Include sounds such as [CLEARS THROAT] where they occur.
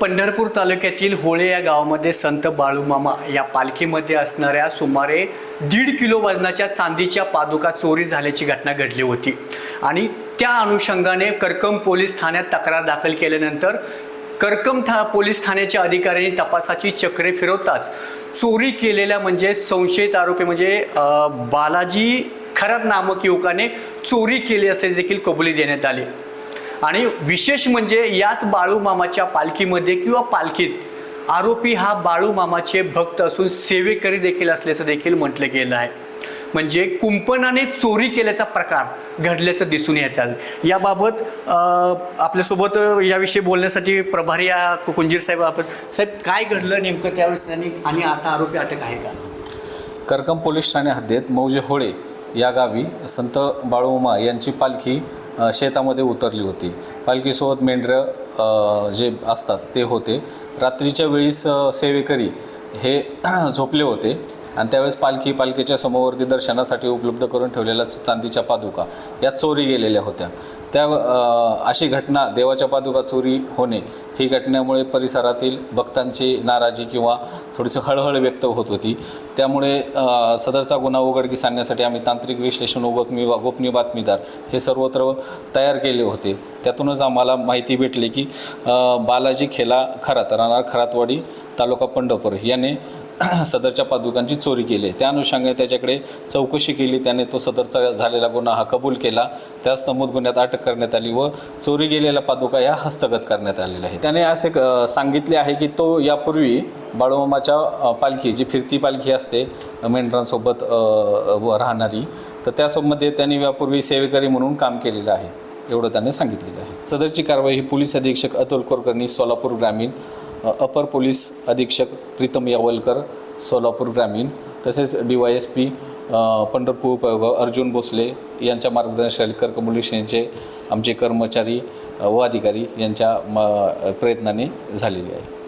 पंढरपूर तालुक्यातील होळे या गावामध्ये संत बाळूमामा या पालखीमध्ये असणाऱ्या सुमारे दीड किलो वजनाच्या चांदीच्या पादुका चोरी झाल्याची घटना घडली होती. आणि त्या अनुषंगाने करकम पोलीस ठाण्यात तक्रार दाखल केल्यानंतर करकम ठा पोलीस ठाण्याच्या अधिकाऱ्यांनी तपासाची चक्रे फिरवताच चोरी केलेल्या म्हणजे संशयित आरोपी म्हणजे बालाजी खरात नामक युवकाने चोरी केली असल्याचे देखील कबुली देण्यात आली. आणि विशेष म्हणजे याच बाळूमामाच्या पालखीमध्ये किंवा पालखीत आरोपी हा बाळूमामाचे भक्त असून सेवेकरी देखील असल्याचं देखील म्हटलं गेलं आहे. म्हणजे कुंपणाने चोरी केल्याचा प्रकार घडल्याचं दिसून येत आहे. याबाबत आपल्यासोबत याविषयी बोलण्यासाठी प्रभारी या कुंजीर साहेब आपण साहेब काय घडलं नेमकं त्यावेळेस त्यांनी आणि आता आरोपी अटक आहे का? करकम पोलीस ठाणे हद्दीत मौजे होळे या गावी संत बाळूमा यांची पालखी शेतामध्ये उतरली होती. पालखीसोबत मेंढरं जे असतात ते होते. रात्रीच्या वेळीस सेवेकरी हे [CLEARS THROAT] झोपले होते आणि त्यावेळेस पालखी पालखीच्या समोरती दर्शनासाठी उपलब्ध करून ठेवलेल्या चांदीच्या पादुका या चोरी गेलेल्या होत्या. त्या अशी घटना देवाच्या पादुका चोरी होणे ही घटनेमुळे परिसरातील भक्तांची नाराजी किंवा थोडीशी हळहळ व्यक्त होत होती. त्यामुळे सदरचा गुन्हा उघडकीस आणण्यासाठी आम्ही तांत्रिक विश्लेषण व गोपनीय गोपनीय बातमीदार हे सर्वत्र तयार केले होते. त्यातूनच आम्हाला माहिती भेटली की बालाजी खेला खरात राहणार खरातवाडी तालुका पंढरपूर. याने [CLEARS THROAT] सदरच्या पादुकांची चोरी केली. आहे. त्या अनुषंगाने त्याच्याकडे चौकशी केली. त्याने तो सदरचा झालेला गुन्हा हा कबूल केला. त्या नमूद गुन्ह्यात अटक करण्यात आली व चोरी गेलेल्या पादुका या हस्तगत करण्यात आलेल्या आहे त्याने असे सांगितले आहे की तो यापूर्वी बाळूमामाच्या पालखी जी फिरती पालखी असते मेंढरांसोबत व राहणारी तर त्यासोबमध्ये त्यांनी यापूर्वी सेवेकरी म्हणून काम केलेलं आहे. एवढं त्याने सांगितलेलं आहे. सदरची कारवाई ही पोलीस अधीक्षक अतुल कोरकर्णी सोलापूर ग्रामीण अपर पोलीस अधीक्षक प्रीतम यावलकर सोलापूर ग्रामीण तसेच D Y S P Pandharpur उपविभाग अर्जुन भोसले यांच्या मार्गदर्शनाखाली कर्कमुलेशनचे आमचे कर्मचारी व अधिकारी यांच्या म प्रयत्नाने झालेले आहे.